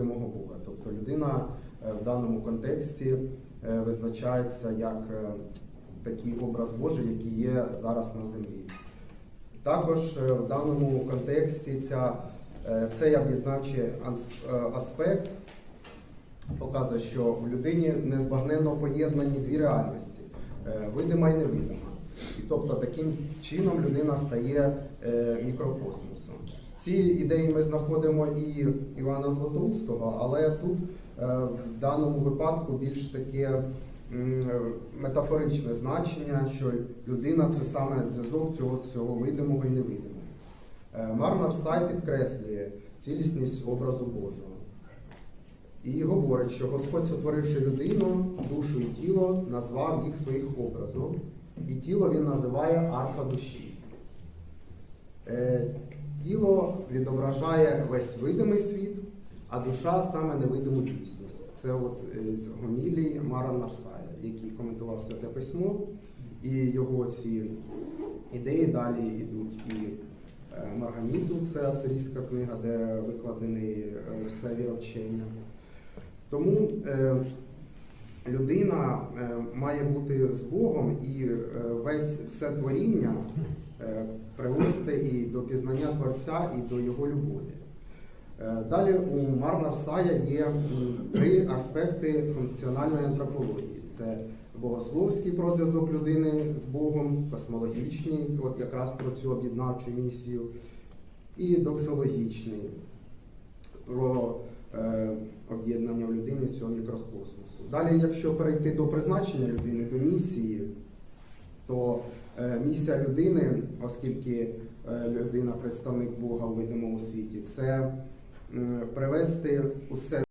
видимого Бога. Тобто людина е, в даному контексті е, визначається як е, такий образ Божий, який є зараз на землі. Також в даному контексті ця, цей об'єднавчий аспект показує, що в людині незбагненно поєднані дві реальності видима і невидима. Тобто таким чином людина стає е, мікрокосмосом. Ці ідеї ми знаходимо і Івана Златоустого, але тут е, в даному випадку більш таке метафоричне значення, що людина це саме зв'язок цього всього видимого і невидимого. Е, Марнар Сай підкреслює цілісність образу Божого. І говорить, що Господь, сотворивши людину, душу і тіло, назвав їх своїх образом, і тіло він називає арфа душі. Е, тіло відображає весь видимий світ, а душа саме невидиму дійсність. Це от е, з гомілії Мара Нарсая, який коментував святе письмо, і його ці ідеї далі йдуть і е, Марганіту, це асирійська книга, де викладений е, все віровчення. Тому людина е, має бути з Богом і е, весь все творіння е, привести і до пізнання Творця, і до його любові. Далі у Марнарсая є три аспекти функціональної антропології: це богословський про зв'язок людини з Богом, космологічний, от якраз про цю об'єднавчу місію, і доксологічний про об'єднання мікрокосмосу. Далі, якщо перейти до призначення людини, до місії, то е, місія людини, оскільки е, людина представник Бога у видимому світі, це привести усе